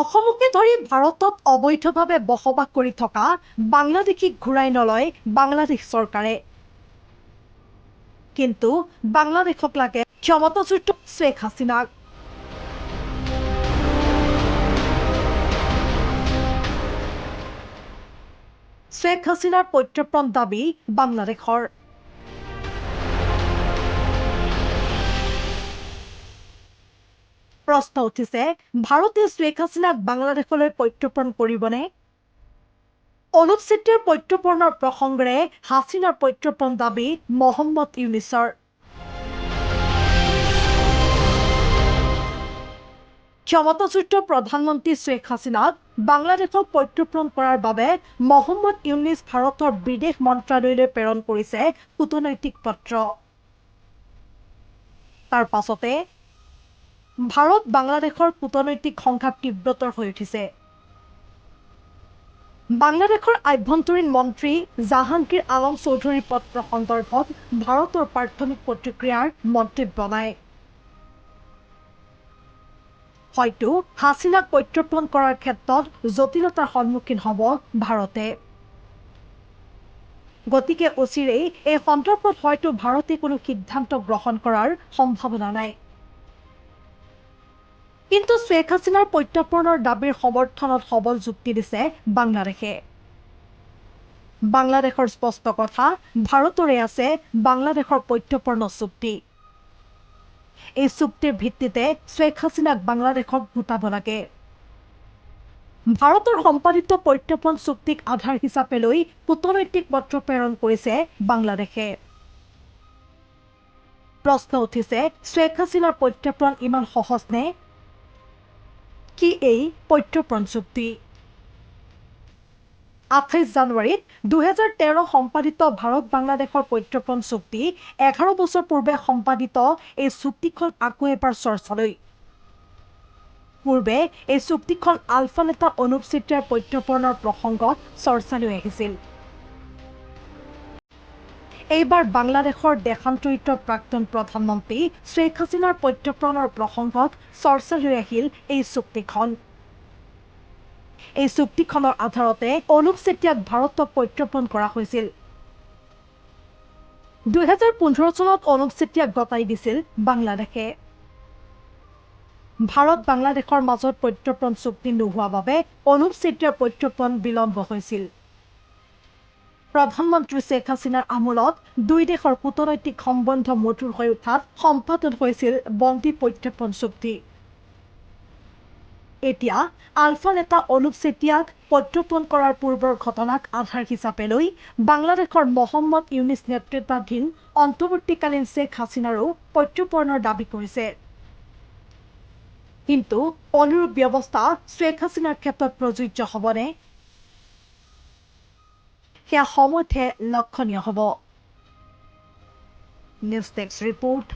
অসমকে ধৰি ভাৰতত অবৈধভাৱে বসবাস কৰি থকা বাংলাদেশীক ঘূৰাই নলয় বাংলাদেশ চৰকাৰে। কিন্তু বাংলাদেশক লাগে ক্ষমতাচ্যুত শ্বেখ হাছিনাক। শ্বেখ হাছিনাৰ প্ৰত্যৰ্পণ দাবি বাংলাদেশৰ। প্ৰশ্ন উঠিছে ভাৰতে শ্বেখ হাছিনাক বাংলাদেশলৈ প্ৰত্যৰ্পণ কৰিবনে? অনুপ চেতিয়াৰ প্ৰত্যৰ্পণৰ প্ৰসংগেৰে হাছিনাৰ প্ৰত্যৰ্পণ দাবী মহম্মদ ইউনিছৰ। ক্ষমতাচ্যুত প্ৰধানমন্ত্ৰী শ্বেখ হাছিনাক বাংলাদেশক প্ৰত্যৰ্পণ কৰাৰ বাবে মহম্মদ ইউনিছ ভাৰতৰ বিদেশ মন্ত্ৰালয়লৈ প্ৰেৰণ কৰিছে কূটনৈতিক পত্ৰ। তাৰ পাছতে ভাৰত বাংলাদেশৰ কূটনৈতিক সংঘাত তীব্ৰতৰ হৈ উঠিছে। বাংলাদেশৰ আভ্যন্তৰীণ মন্ত্ৰী জাহাংগীৰ আলম চৌধুৰীৰ পত্ৰ সন্দৰ্ভত ভাৰতৰ প্ৰাথমিক প্ৰতিক্ৰিয়াৰ মন্তব্য নাই। হয়তো হাছিনাক প্ৰত্যৰ্পণ কৰাৰ ক্ষেত্ৰত জটিলতাৰ সন্মুখীন হ'ব ভাৰতে। গতিকে অচিৰেই এই সন্দৰ্ভত হয়তো ভাৰতে কোনো সিদ্ধান্ত গ্ৰহণ কৰাৰ সম্ভাৱনা নাই। কিন্তু শ্বেখ হাছিনাৰ প্ৰত্যৰ্পণৰ দাবীৰ সমৰ্থনত সবল যুক্তি দিছে বাংলাদেশে। বাংলাদেশৰ স্পষ্ট কথা ভাৰতৰে আছে বাংলাদেশৰ প্ৰত্যৰ্পণ চুক্তি। এই চুক্তিৰ ভিত্তিতে শ্বেখ হাছিনাক বাংলাদেশক গোটাব লাগে। ভাৰতৰ সম্পাদিত প্ৰত্যৰ্পণ চুক্তিক আধাৰ হিচাপে লৈ কূটনৈতিক পত্ৰ প্ৰেৰণ কৰিছে বাংলাদেশে। প্ৰশ্ন উঠিছে শ্বেখ হাছিনাৰ প্ৰত্যৰ্পণ ইমান সহজ নে? কি এই প্ৰত্যৰ্পণ চুক্তি? আঠাইছ জানুৱাৰীত দুহেজাৰ তেৰ সম্পাদিত ভাৰত বাংলাদেশৰ প্ৰত্যৰ্পণ চুক্তি এঘাৰ বছৰ পূৰ্বে সম্পাদিত এই চুক্তিখন আকৌ এবাৰ চৰ্চালৈ। পূৰ্বে এই চুক্তিখন আলফা নেতা অনুপ চেতিয়াৰ প্ৰত্যৰ্পণৰ প্ৰসংগত চৰ্চালৈ আহিছিল। এইবাৰ বাংলাদেশৰ দেশান্তৰিত প্ৰাক্তন প্ৰধানমন্ত্ৰী শ্বেখ হাছিনাৰ প্ৰত্যৰ্পণৰ প্ৰসংগত চৰ্চালৈ আহিল এই চুক্তিখন। এই চুক্তিখনৰ আধাৰতে অনুপ চেতিয়াক ভাৰতক প্ৰত্যৰ্পণ কৰা হৈছিল। দুহেজাৰ পোন্ধৰ চনত অনুপ চেতিয়াক গতাই দিছিল বাংলাদেশে। ভাৰত বাংলাদেশৰ মাজত প্ৰত্যৰ্পণ চুক্তি নোহোৱা বাবে অনুপ চেতিয়াৰ প্ৰত্যৰ্পণ বিলম্ব হৈছিল। প্ৰধানমন্ত্ৰী শ্বেখ হাছিনাৰ আমোলত দুই দেশৰ কূটনৈতিক সম্বন্ধ মধুৰ হৈ উঠাত সম্পাদন হৈছিল বন্দী প্ৰত্যৰ্পণ চুক্তি। এতিয়া আলফা নেতা অনুপ চেতিয়াক প্ৰত্যৰ্পণ কৰাৰ পূৰ্বৰ ঘটনাক আধাৰ হিচাপে লৈ বাংলাদেশৰ মহম্মদ ইউনিছ নেতৃত্বাধীন অন্তৱৰ্তীকালীন শ্বেখ হাছিনাৰো প্ৰত্যৰ্পণৰ দাবী কৰিছে। কিন্তু অনুৰূপ ব্যৱস্থা শ্বেখ হাছিনাৰ ক্ষেত্ৰত প্ৰযোজ্য হ'বনে? সেয়া সময়তহে লক্ষণীয় হ'ব নিউজ ডেস্ক ৰিপৰ্ট